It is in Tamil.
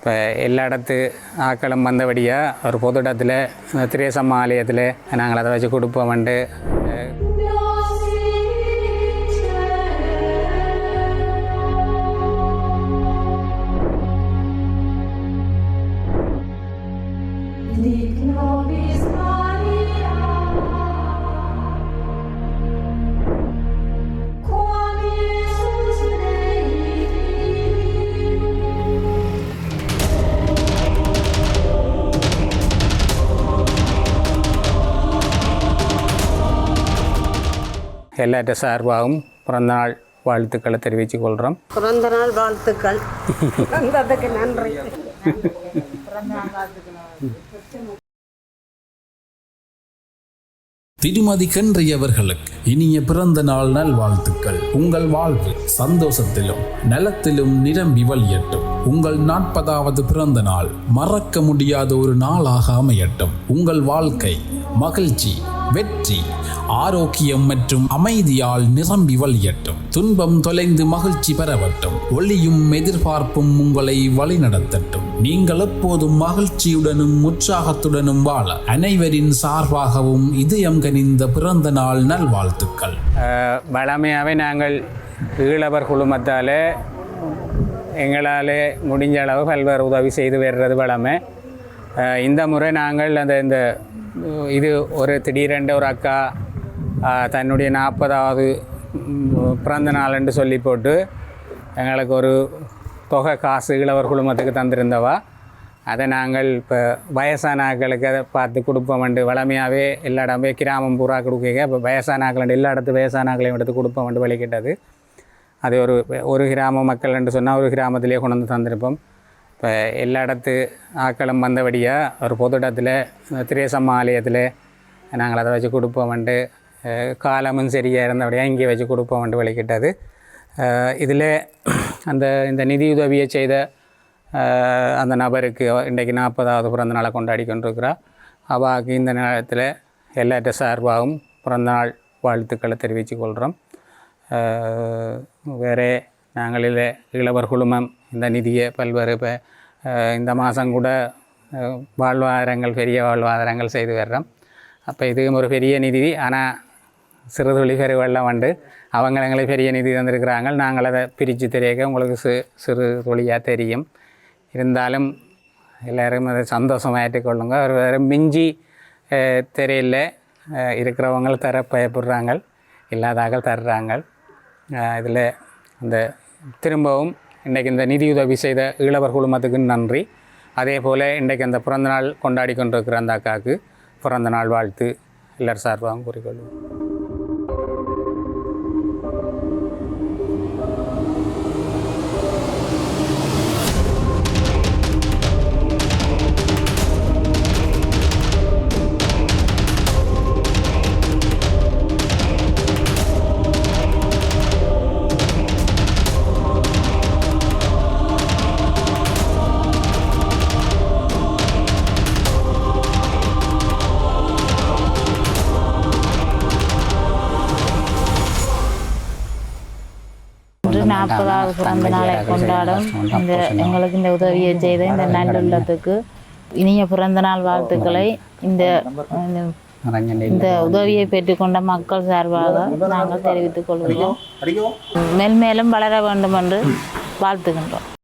இப்போ எல்லா இடத்து ஆக்களும் வந்தபடியாக ஒரு பொது இடத்துல திரேசம்மா ஆலயத்தில் நாங்கள் அதை வச்சு கொடுப்போம்ண்டு எல்லாற்ற சார்பாகவும் பிறந்தநாள் வாழ்த்துக்களை தெரிவித்துக் கொள்கிறோம் பிறந்த நாள் வாழ்த்துக்கள். வந்ததுக்கு நன்றி. திருமதி கன்றியவர்களுக்கு இனிய பிறந்த நாள் நல்வாழ்த்துக்கள். உங்கள் வாழ்வு சந்தோஷத்திலும் நலத்திலும் நிரம்பி வழியட்டும். உங்கள் நாற்பதாவது பிறந்த நாள் மறக்க முடியாத ஒரு நாளாக அமையட்டும். உங்கள் வாழ்க்கை மகிழ்ச்சி வெற்றி ஆரோக்கியம் மற்றும் அமைதியால் நிரம்பி வழியட்டும். துன்பம் தொலைந்து மகிழ்ச்சி பெறவட்டும். ஒளியும் எதிர்பார்ப்பும் உங்களை வழிநடத்தட்டும். நீங்கள் எப்போதும் மகிழ்ச்சியுடனும் உற்சாகத்துடனும் வாழ. அனைவரின் சார்பாகவும் இதயம் கனிந்த பிறந்த நாள் நல்வாழ்த்துக்கள். வளமையாகவே நாங்கள் ஈழவர் குழுமத்தால் எங்களால் முடிஞ்ச அளவு பல்வேறு உதவி செய்து வர்றது வளமை. இந்த முறை நாங்கள் அந்த இந்த இது ஒரு திடீரென்று ஒரு அக்கா தன்னுடைய நாற்பதாவது பிறந்த நாள் சொல்லி போட்டு எங்களுக்கு ஒரு தொகை காசு இளவர் குழுமத்துக்கு தந்திருந்தவா. அதை நாங்கள் இப்போ வயசான ஆக்களுக்கு அதை பார்த்து கொடுப்போம்ண்டு வளமையாகவே எல்லா இடமே கிராமம் பூரா கொடுக்க இப்போ வயசான ஆட்கள் எல்லா இடத்து வயசான ஆட்களையும் எடுத்து கொடுப்போம்ண்டு வெளிக்கிட்டது. அது ஒரு ஒரு கிராம மக்கள் என்று சொன்னால் ஒரு கிராமத்திலே கொண்டு வந்து தந்திருப்போம். இப்போ எல்லா இடத்து ஆக்களும் வந்தபடியாக ஒரு பொது இடத்துல திரேசம்மா ஆலயத்தில் நாங்கள் அதை வச்சு கொடுப்போம்ண்டு காலமும் சரியாக இருந்தபடியாக இங்கே வச்சு கொடுப்போம்ண்டு வெளிக்கிட்டது. இதில் அந்த இந்த நிதியுதவியை செய்த அந்த நபருக்கு இன்றைக்கு நாற்பதாவது பிறந்த நாளை கொண்டாடி கொண்டிருக்கிறா அவாவுக்கு இந்த நேரத்தில் எல்லாற்ற சார்பாகவும் பிறந்தநாள் வாழ்த்துக்களை தெரிவித்துக் கொள்கிறோம். வேறே நாங்கள் இளவர் குழுமம் இந்த நிதியை பல்வேறு இப்போ இந்த மாதம் கூட வாழ்வாதாரங்கள் பெரிய வாழ்வாதாரங்கள் செய்து வர்றோம். அப்போ இதுவும் ஒரு பெரிய நிதி. ஆனால் சிறு துளி வந்து அவங்க எங்களுக்கு பெரிய நிதி தந்திருக்கிறாங்க. நாங்கள் அதை பிரித்து தெரியக்க உங்களுக்கு சி சிறு தொழிலாக தெரியும். இருந்தாலும் எல்லோரும் அதை சந்தோஷமாக ஏற்றுக்கொள்ளுங்க. ஒரு வேறு மிஞ்சி தெரியல இருக்கிறவங்க தர பயப்படுறாங்க. இல்லாதாக தர்றாங்க. இதில் அந்த திரும்பவும் இன்றைக்கு இந்த நிதியுதவி செய்த ஈழவர் குழுமத்துக்கு நன்றி. அதே போல் இன்றைக்கு அந்த பிறந்தநாள் கொண்டாடி கொண்டிருக்கிற அந்த அக்காவுக்கு பிறந்தநாள் வாழ்த்து. எல்லார் சார்பாகவும் கூறிக்கொள்வோம். இன்று நாற்பதாவது பிறந்த நாளை கொண்டாடும். இந்த எங்களுக்கு இந்த உதவியை செய்த இந்த நல்லுள்ளத்துக்கு இனிய பிறந்த நாள் வாழ்த்துக்களை. இந்த இந்த- உதவியை பெற்றுக்கொண்ட மக்கள் சார்பாக நாங்கள் தெரிவித்துக் கொள்கிறோம். மென்மேலும் வளர வேண்டும் என்று வாழ்த்துகின்றோம்.